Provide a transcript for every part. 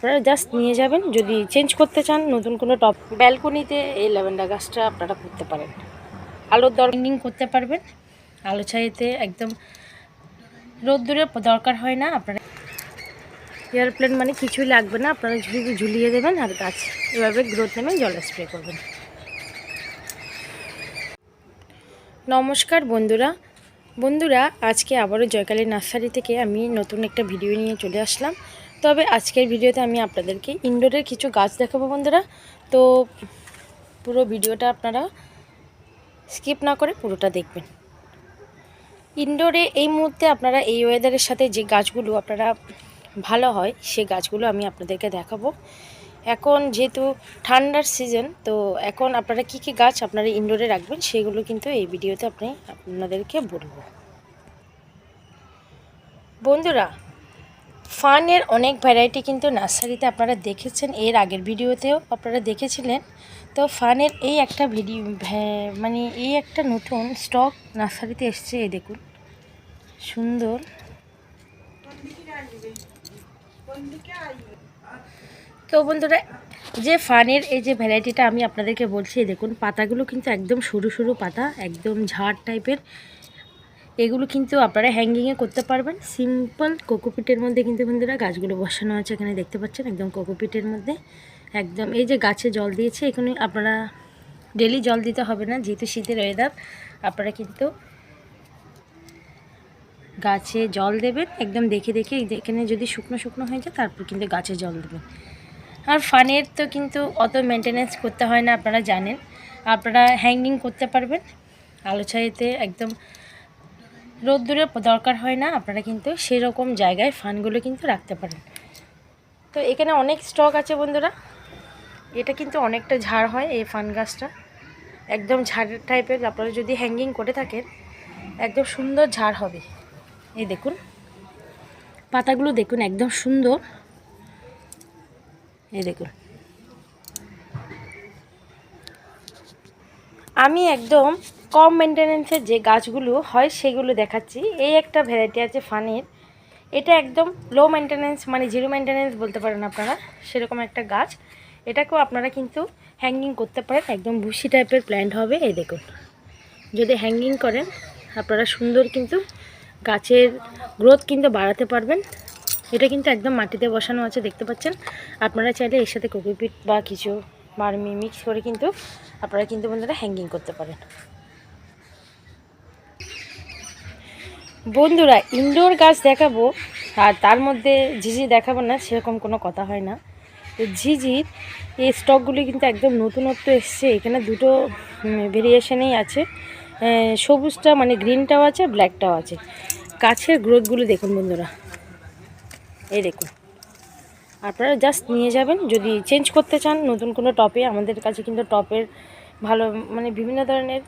আপনারা জাস্ট নিয়ে যাবেন। যদি চেঞ্জ করতে চান নতুন কোনো টপ ব্যালকনিতে এই ল্যাভেন্ডার গাছটা আপনারা করতে পারেন। আলোর দরকার করতে পারবেন। আলো ছাইতে একদম রোদ্দুরে দরকার হয় না আপনারা এয়ারপ্লেন মানে কিছুই লাগবে না আপনারা শুধু ঝুলিয়ে দেবেন আর গাছ এভাবে গ্রোথ নেবেন জল স্প্রে করবেন। নমস্কার বন্ধুরা। বন্ধুরা আজকে আবারও জয়কালী নার্সারি থেকে আমি নতুন একটা ভিডিও নিয়ে চলে আসলাম। তবে আজকের ভিডিওতে আমি আপনাদেরকে ইনডোরের কিছু গাছ দেখাবো বন্ধুরা। তো পুরো ভিডিওটা আপনারা স্কিপ না করে পুরোটা দেখবেন। ইনডোরে এই মুহূর্তে আপনারা এই ওয়েদারের সাথে যে গাছগুলো আপনারা ভালো হয়, সে গাছগুলো আমি আপনাদেরকে দেখাবো। এখন যেহেতু ঠান্ডার সিজন, তো এখন আপনারা কি কি গাছ আপনারা ইনডোরে রাখবেন সেগুলো কিন্তু এই ভিডিওতে আপনি আপনাদেরকে বলব। বন্ধুরা ফানের অনেক ভ্যারাইটি কিন্তু নার্সারিতে আপনারা দেখেছেন। এর আগের ভিডিওতেও আপনারা দেখেছিলেন। তো ফানের এই একটা ভিডিও মানে এই একটা নতুন স্টক নার্সারিতে এসছে, এই দেখুন। সুন্দর। তো বন্ধুরা, যে ফানের এই যে ভ্যারাইটিটা আমি আপনাদেরকে বলছি দেখুন, পাতাগুলো কিন্তু একদম সরু সরু পাতা, একদম ঝাড় টাইপের এগুলো কিন্তু আপনারা হ্যাঙ্গিংয়ে করতে পারবেন। সিম্পল কোকোপিটের মধ্যে কিন্তু বন্ধুরা গাছগুলো বসানো আছে এখানে দেখতে পাচ্ছেন, একদম কোকোপিটের মধ্যে। একদম, এই যে গাছে জল দিয়েছে এখানে আপনারা ডেলি জল দিতে হবে না, যেহেতু শীতের ওয়েদার আপনারা কিন্তু গাছে জল দেবেন। একদম দেখে দেখে এখানে যদি শুকনো শুকনো হয়ে যায়, তারপর কিন্তু গাছে জল দেবেন। আর ফানের তো কিন্তু অত মেনটেনেন্স করতে হয় না, আপনারা জানেন। আপনারা হ্যাঙ্গিং করতে পারবেন। আলো একদম রোদ্দুরে দরকার হয় না, আপনারা কিন্তু সেরকম জায়গায় ফানগুলো কিন্তু রাখতে পারেন। তো এখানে অনেক স্টক আছে বন্ধুরা। এটা কিন্তু অনেকটা ঝাড় হয় এই ফান গাছটা। একদম ঝাড় টাইপের, আপনারা যদি হ্যাঙ্গিং করে থাকেন, একদম সুন্দর ঝাড় হবে। এই দেখুন, পাতাগুলো দেখুন, একদম সুন্দর। এই দেখুন। আমি একদম কম মেনটেনেন্সের যে গাছগুলো হয় সেগুলো দেখাচ্ছি। এই একটা ভ্যারাইটি আছে ফানের। এটা একদম লো মেনটেনেন্স মানে জিরো মেনটেনেন্স বলতে পারেন আপনারা, সেরকম একটা গাছ। এটাকেও আপনারা কিন্তু হ্যাঙ্গিং করতে পারেন, একদম ভুসি টাইপের প্ল্যান্ট হবে, এই দেখুন। যদি হ্যাঙ্গিং করেন, আপনারা সুন্দর কিন্তু গাছের গ্রোথ কিন্তু বাড়াতে পারবেন। এটা কিন্তু একদম মাটিতে বসানো আছে, দেখতে পাচ্ছেন? আপনারা চাইলে এর সাথে কোকোপিট বা কিছু বার্মি মিক্স করে কিন্তু আপনারা কিন্তু বন্ধুরা হ্যাঙ্গিং করতে পারেন। বন্ধুরা ইনডোর গাছ দেখাবো, আর তার মধ্যে ঝিঝি দেখাবো না, সেরকম কোনো কথা হয় না। তো ঝিঝির এই স্টকগুলি কিন্তু একদম নতুনত্ব এসছে। এখানে দুটো ভেরিয়েশনেই আছে। সবুজটা মানে গ্রিনটাও আছে ব্ল্যাকটাও আছে। গাছের গ্রোথগুলো দেখুন বন্ধুরা। এই দেখুন। আপনারা জাস্ট নিয়ে যাবেন, যদি চেঞ্জ করতে চান, নতুন কোনো টপে আমাদের কাছে কিন্তু টপের ভালো মানে বিভিন্ন ধরনের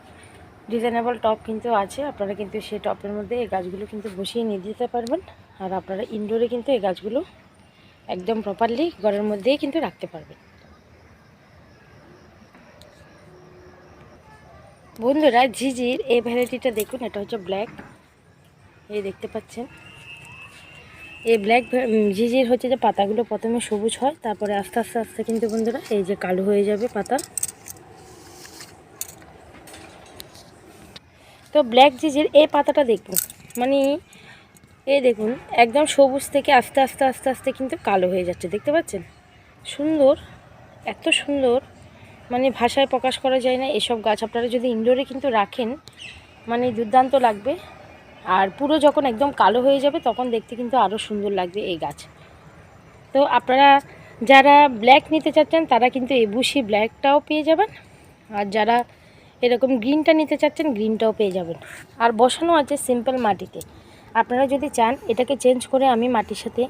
ডিজাইনেবল টপ কিন্তু আছে। আপনারা কিন্তু সেই টপের মধ্যে এই গাছগুলো কিন্তু বসিয়ে নিয়ে দিতে পারবেন। আর আপনারা ইনডোরে কিন্তু এই গাছগুলো একদম প্রপারলি ঘরের মধ্যেই কিন্তু রাখতে পারবেন। বন্ধুরা, ঝিঝির এই ভ্যারাইটিটা দেখুন, এটা হচ্ছে ব্ল্যাক এই দেখতে পাচ্ছেন। এই ব্ল্যাক ঝিঝির হচ্ছে যে পাতাগুলো প্রথমে সবুজ হয়, তারপরে আস্তে আস্তে আস্তে কিন্তু বন্ধুরা এই যে কালো হয়ে যাবে পাতা। তো ব্ল্যাক জিজির এই পাতাটা দেখুন মানে এই দেখুন, একদম সবুজ থেকে আস্তে আস্তে আস্তে আস্তে কিন্তু কালো হয়ে যাচ্ছে, দেখতে পাচ্ছেন? সুন্দর, এত সুন্দর। মানে ভাষায় প্রকাশ করা যায় না, এসব গাছ আপনারা যদি ইনডোরে কিন্তু রাখেন মানে দুর্দান্ত লাগবে। আর পুরো যখন একদম কালো হয়ে যাবে, তখন দেখতে কিন্তু আরও সুন্দর লাগবে এই গাছ। তো আপনারা যারা ব্ল্যাক নিতে চাচ্ছেন, তারা কিন্তু এই ব্ল্যাকটাও পেয়ে যাবেন। আর যারা এরকম গ্রিনটা নিতে চাচ্ছেন গ্রিনটাও পেয়ে যাবেন। আর বসানো আছে সিম্পল মাটিতে। আপনারা যদি চান, এটাকে চেঞ্জ করে আমি মাটির সাথে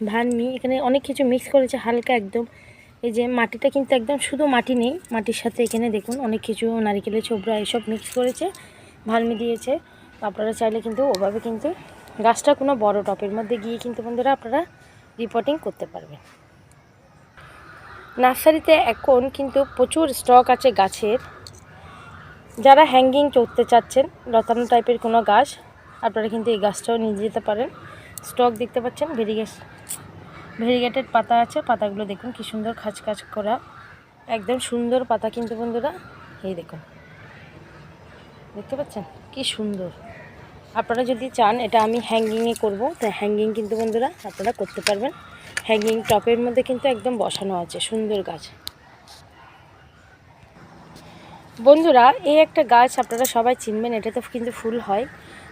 ভানমি এখানে অনেক কিছু মিক্স করেছে হালকা একদম। এই যে মাটিটা কিন্তু একদম শুধু মাটি নেই, মাটির সাথে এখানে দেখুন অনেক কিছু নারিকেলের ছোবরা এসব মিক্স করেছে ভালমি দিয়েছে। আপনারা চাইলে কিন্তু ওভাবে কিন্তু গাছটা কোনো বড় টপের মধ্যে গিয়ে কিন্তু বন্ধুরা আপনারা রিপোর্টিং করতে পারবেন। নার্সারিতে এখন কিন্তু প্রচুর স্টক আছে গাছের। যারা হ্যাঙ্গিং করতে চাচ্ছেন, লতানো টাইপের কোনো গাছ, আপনারা কিন্তু এই গাছটাও নিয়ে যেতে পারেন। স্টক দেখতে পাচ্ছেন ভেরিগেস ভেরিগেটেড পাতা আছে, পাতাগুলো দেখুন কি সুন্দর খাঁচ খাঁচ করা। একদম সুন্দর পাতা কিন্তু বন্ধুরা, এই দেখুন। দেখতে পাচ্ছেন? কি সুন্দর। আপনারা যদি চান, এটা আমি হ্যাঙ্গিংয়ে করব। তো হ্যাঙ্গিং কিন্তু বন্ধুরা, আপনারা করতে পারবেন। হ্যাঙ্গিং টপের মধ্যে কিন্তু একদম বসানো আছে, সুন্দর গাছ। বন্ধুরা, এই একটা গাছ আপনারা সবাই চিনবেন, এটাতে কিন্তু ফুল হয়।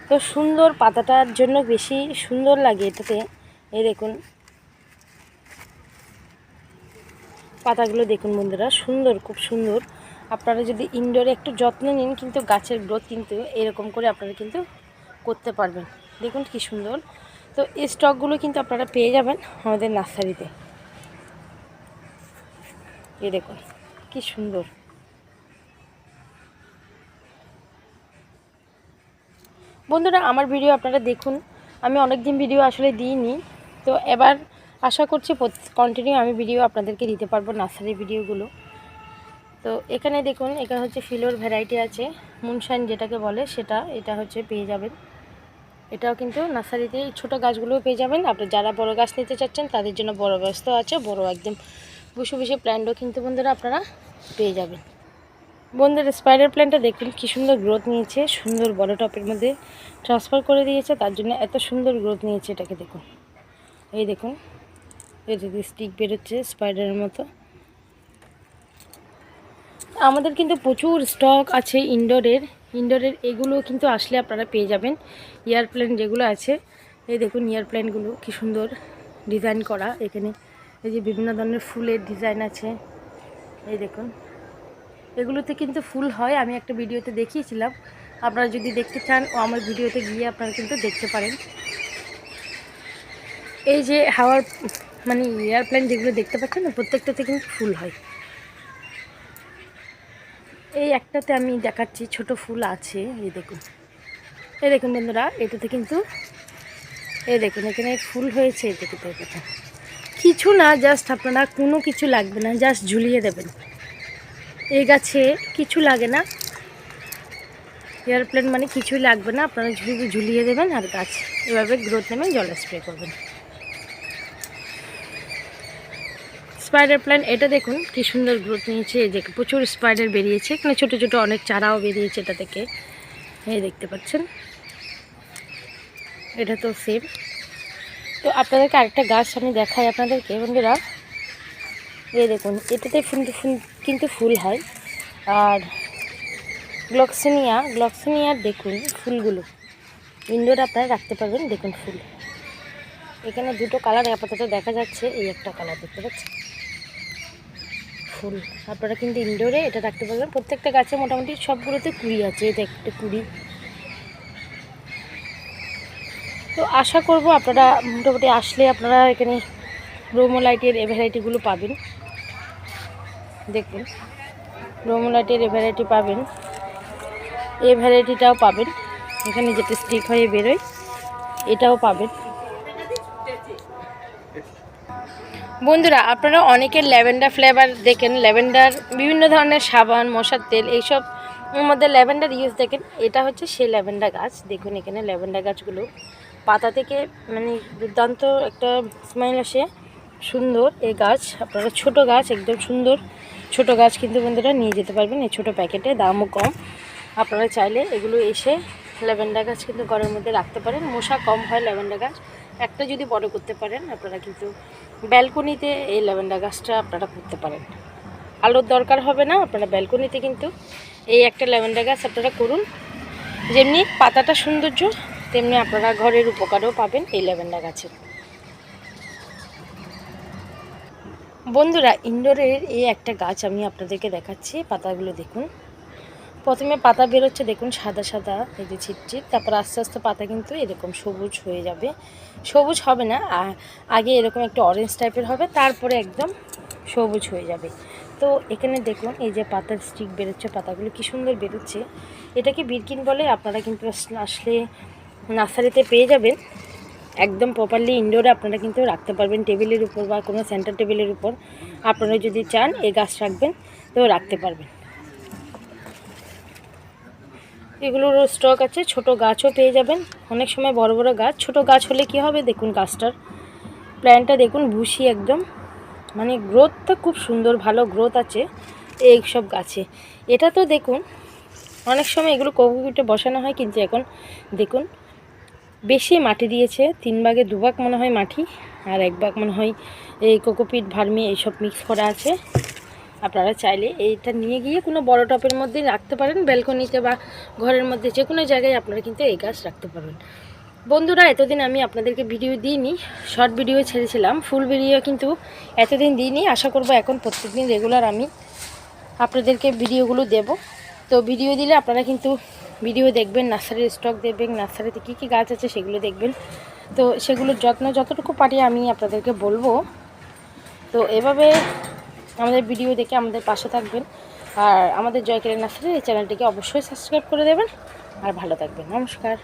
তো সুন্দর পাতাটার জন্য বেশি সুন্দর লাগে এটাতে। এই দেখুন। পাতাগুলো দেখুন বন্ধুরা, সুন্দর, খুব সুন্দর। আপনারা যদি ইনডোরে একটু যত্ন নিন, কিন্তু গাছের গ্রোথ কিন্তু এরকম করে আপনারা কিন্তু করতে পারবেন। দেখুন কি সুন্দর। তো এই স্টকগুলো কিন্তু আপনারা পেয়ে যাবেন আমাদের নার্সারিতে। এই দেখুন, কি সুন্দর। বন্ধুরা, আমার ভিডিও আপনারা দেখুন। আমি অনেক দিন ভিডিও আসলে দিইনি। তো এবার আশা করছি কন্টিনিউ আমি ভিডিও আপনাদেরকে দিতে পারব নার্সারির ভিডিওগুলো। তো এখানে দেখুন, এখানে হচ্ছে ফিলোর ভ্যারাইটি আছে। মুনশাইন যেটাকে বলে সেটা, এটা হচ্ছে পেয়ে যাবেন। এটাও কিন্তু নার্সারিতে এই ছোটো গাছগুলোও পেয়ে যাবেন। আপনি যারা বড় গাছ নিতে চাচ্ছেন, তাদের জন্য বড় ব্যস্ত আছে, বড় একদম বসে বসে প্ল্যান্টও কিন্তু বন্ধুরা আপনারা পেয়ে যাবেন। বন্ধুরা স্পাইডার প্ল্যান্টটা দেখুন, কী সুন্দর গ্রোথ নিয়েছে, সুন্দর বড় টপের মধ্যে ট্রান্সফার করে দিয়েছে, তার জন্য এত সুন্দর গ্রোথ নিয়েছে এটাকে দেখুন। এই দেখুন যদি স্টিক বেরোচ্ছে স্পাইডারের মতো। আমাদের কিন্তু প্রচুর স্টক আছে ইনডোরের ইনডোরের এগুলো কিন্তু আসলে আপনারা পেয়ে যাবেন। এয়ারপ্লেন যেগুলো আছে, এই দেখুন এয়ারপ্লেনগুলো কি সুন্দর ডিজাইন করা। এখানে এই যে বিভিন্ন ধরনের ফুলের ডিজাইন আছে। এই দেখুন। এগুলোতে কিন্তু ফুল হয়, আমি একটা ভিডিওতে দেখিয়েছিলাম। আপনারা যদি দেখতে চান, ও আমার ভিডিওতে গিয়ে আপনারা কিন্তু দেখতে পারেন। এই যে হাওয়ার মানে এয়ারপ্লেন যেগুলো দেখতে পাচ্ছেন না, প্রত্যেকটাতে কিন্তু ফুল হয়। এই একটাতে আমি দেখাচ্ছি, ছোট ফুল আছে, এই দেখুন। এই দেখুন বন্ধুরা, এটাতে কিন্তু, এই দেখুন, এখানে ফুল হয়েছে, এই দেখুন এটা কিছু না, জাস্ট আপনারা কোনো কিছু লাগবে না, জাস্ট ঝুলিয়ে দেবেন। এই গাছে কিছু লাগে না। এয়ারপ্লেন মানে কিছুই লাগবে না, আপনারা ঝুলিয়ে দেবেন আর গাছ এভাবে গ্রোথ নেমে জল স্প্রে করবেন। স্পাইডার প্ল্যান্ট এটা দেখুন, কি সুন্দর গ্রোথ নিয়েছে। এই যে প্রচুর স্পাইডার বেরিয়েছে। এখানে ছোটো ছোটো অনেক চারাও বেরিয়েছে এটা থেকে। এই দেখতে পাচ্ছেন। এটা তো সেম তো আপনাদেরকে আরেকটা গাছ আমি দেখাই আপনাদেরকে, বন্ধুরা। এই দেখুন, এটাতে ফুল ফুল, কিন্তু ফুল হয়। আর গ্লক্সিনিয়া গ্লক্সিনিয়ার দেখুন, ফুলগুলো। ইনডোর আপনারা রাখতে পারবেন, দেখুন ফুল। এখানে দুটো কালার আপাতত দেখা যাচ্ছে, এই একটা কালার দেখতে পাচ্ছেন। ফুল। আপনারা কিন্তু ইনডোরে এটা রাখতে পারবেন। প্রত্যেকটা গাছে মোটামুটি সবগুলোতে কুড়ি আছে এটা একটা কুড়ি। তো আশা করব আপনারা মোটামুটি আসলে আপনারা এখানে রোমোলাইটের এ ভ্যারাইটিগুলো পাবেন। দেখুন রোমোলাইটের এ ভ্যারাইটি পাবেন। এ ভ্যারাইটিটাও পাবেন। এখানে যেটা স্টিক হয়ে বেরোয়, এটাও পাবেন। বন্ধুরা, আপনারা অনেকের ল্যাভেন্ডার ফ্লেভার দেখেন, ল্যাভেন্ডার, বিভিন্ন ধরনের সাবান, মশার তেল, এইসব মধ্যে ল্যাভেন্ডার ইউজ দেখেন। এটা হচ্ছে সেই ল্যাভেন্ডার গাছ। দেখুন এখানে ল্যাভেন্ডার গাছগুলো। পাতা থেকে মানে দুর্দান্ত একটা স্মাইল আসে। সুন্দর এই গাছ। আপনারা ছোট গাছ, একদম সুন্দর ছোট গাছ কিন্তু বন্ধুরা নিয়ে যেতে পারবেন। এই ছোটো প্যাকেটে দামও কম। আপনারা চাইলে এগুলো এসে ল্যাভেন্ডার গাছ কিন্তু ঘরের মধ্যে রাখতে পারেন। মশা কম হয় ল্যাভেন্ডার গাছ। একটা যদি বড় করতে পারেন, আপনারা কিন্তু ব্যালকনিতে এই ল্যাভেন্ডার গাছটা আপনারা করতে পারেন। আলোর দরকার হবে না, আপনারা ব্যালকনিতে কিন্তু এই একটা ল্যাভেন্ডার গাছ আপনারা করুন। যেমনি পাতাটা সৌন্দর্য, তেমনি আপনারা ঘরের উপকারও পাবেন এই ল্যাভেন্ডার গাছের বন্ধুরা, ইনডোরের এই একটা গাছ আমি আপনাদেরকে দেখাচ্ছি, পাতাগুলো দেখুন। প্রথমে পাতা বেরোচ্ছে দেখুন সাদা সাদা, এই যে ছিটছিট তারপর আস্তে আস্তে পাতা কিন্তু এরকম সবুজ হয়ে যাবে। সবুজ হবে না আগে এরকম একটু অরেঞ্জ টাইপের হবে, তারপরে একদম সবুজ হয়ে যাবে। তো এখানে দেখুন, এই যে পাতার স্টিক বেরোচ্ছে পাতাগুলো কি সুন্দর বেরোচ্ছে এটাকে বিরকিন বলে আপনারা কিন্তু আসলে নার্সারিতে পেয়ে যাবেন। একদম প্রপারলি ইনডোরে আপনারা কিন্তু রাখতে পারবেন টেবিলের উপর বা কোনো সেন্টার টেবিলের উপর। আপনারা যদি চান, এই গাছ রাখবেন, তো রাখতে পারবেন। এগুলোরও স্টক আছে, ছোট গাছও পেয়ে যাবেন। অনেক সময় বড় বড় গাছ, ছোট গাছ হলে কি হবে দেখুন গাছটার। প্ল্যান্টটা দেখুন ভুসি একদম। মানে গ্রোথটা খুব সুন্দর, ভালো গ্রোথ আছে এই সব গাছে। এটা তো দেখুন, অনেক সময় এগুলো কোকোপিটে বসানো হয়, কিন্তু এখন দেখুন, বেশি মাটি দিয়েছে, তিন ভাগে দু ভাগ মনে হয় মাটি, আর এক ভাগ মনে হয় এই কোকোপিট ভার্মি এইসব মিক্স করা আছে। আপনারা চাইলে এইটা নিয়ে গিয়ে কোনো বড় টপের মধ্যে রাখতে পারেন ব্যালকনিতে বা ঘরের মধ্যে যে কোনো জায়গায় আপনারা কিন্তু এই গাছ রাখতে পারবেন। বন্ধুরা, এতদিন আমি আপনাদেরকে ভিডিও দিইনি শর্ট ভিডিও ছেড়েছিলাম ফুল ভিডিও কিন্তু এতদিন দিইনি। আশা করব এখন প্রত্যেকদিন রেগুলার আমি আপনাদেরকে ভিডিওগুলো দেব। তো ভিডিও দিলে আপনারা কিন্তু ভিডিও দেখবেন নার্সারির স্টক দেখবেন নার্সারিতে কী কী গাছ আছে সেগুলো দেখবেন। তো সেগুলোর যত্ন যতটুকু পারি আমি আপনাদেরকে বলব। তো এভাবে আমাদের ভিডিও দেখে আমাদের পাশে থাকবেন। আর আমাদের জয়কেলের নার্সারি এই চ্যানেলটিকে অবশ্যই সাবস্ক্রাইব করে দেবেন। আর ভালো থাকবেন। নমস্কার।